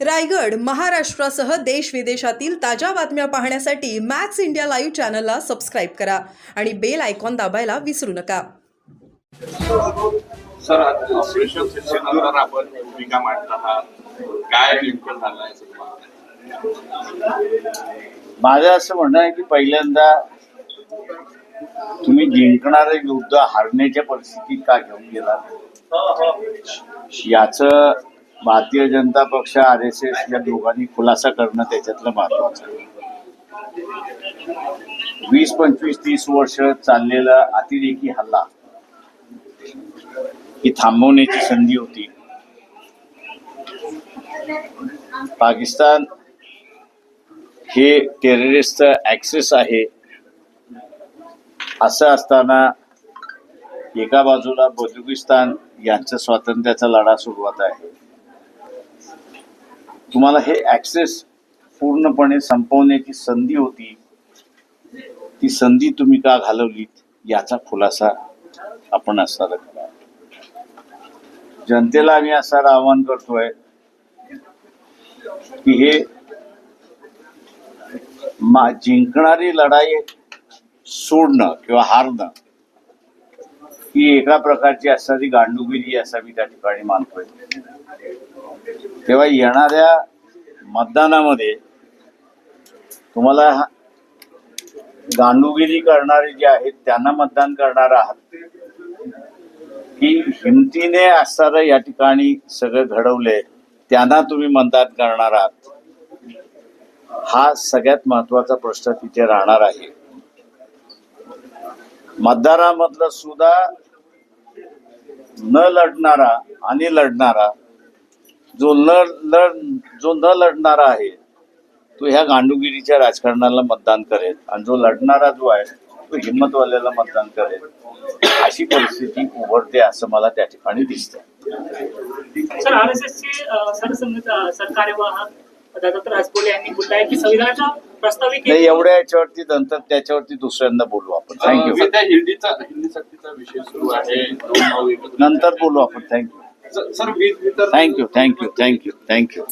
रायगड महाराष्ट्रासह देश विदेशातील ताज्या बातम्या पाहण्यासाठी मॅक्स इंडिया लाईव्ह चॅनलला सबस्क्राईब करा आणि बेल आयकॉन दाबायला विसरू नका. सर ऑपरेशन आपण भूमिका मांडत आहात. काय नेमकं? माझं असं म्हणणं आहे की पहिल्यांदा तुम्ही जिंकणारे युद्ध हारण्याच्या परिस्थितीत का घेऊन गेला याच भारतीय जनता पक्ष आर एस एस या दोघांनी खुलासा करणं त्याच्यातलं महत्वाचं आहे. वीस पंचवीस तीस वर्ष चाललेला अतिरेकी हल्ला ही थांबवण्याची संधी होती. पाकिस्तान हे टेररिस्ट ऍक्सेस आहे. असं असताना एका बाजूला बलुचिस्तान यांच्या स्वातंत्र्याचा लढा सुरुवात आहे. तुम्हाला हे ऍक्सेस पूर्णपणे संपवण्याची संधी होती. ती संधी तुम्ही का घालवलीत? याचा खुलासा आपण असणार जनतेला आम्ही असं आवाहन करतोय की हे मा जिंकणारी लढाई सोडणं किंवा हारणं ही एका प्रकारची असावी गांडुगिरी असावी त्या ठिकाणी मानतोय. तेव्हा येणाऱ्या मतदानामध्ये तुम्हाला गांडुगिरी करणारे जे आहेत त्यांना मतदान करणार आहात. की हिमतीने असणारं या ठिकाणी सगळं घडवलंय त्यांना तुम्ही मतदान करणार आहात. हा सगळ्यात महत्त्वाचा प्रश्न तिथे राहणार आहे. मतदारामधलं सुद्धा न लढणारा आणि लढणारा जो न लढ जो न लढणारा आहे तो ह्या गांडुगिरीच्या राजकारणाला मतदान करेल. आणि जो लढणारा जो आहे तो हिंमतवाल्याला मतदान करेल. अशी परिस्थिती उभरते असं मला त्या ठिकाणी दिसत सरकार्यवाह यांनी बोललाय की संविधानाच्या नाही एवढ्या याच्यावरती नंतर त्याच्यावरती दुसऱ्यांदा बोलू आपण. थँक्यू सध्या हिंदीचा हिंदी सक्तीचा विषय सुरू आहे. नंतर बोलू आपण. Thank you thank you thank you thank you thank you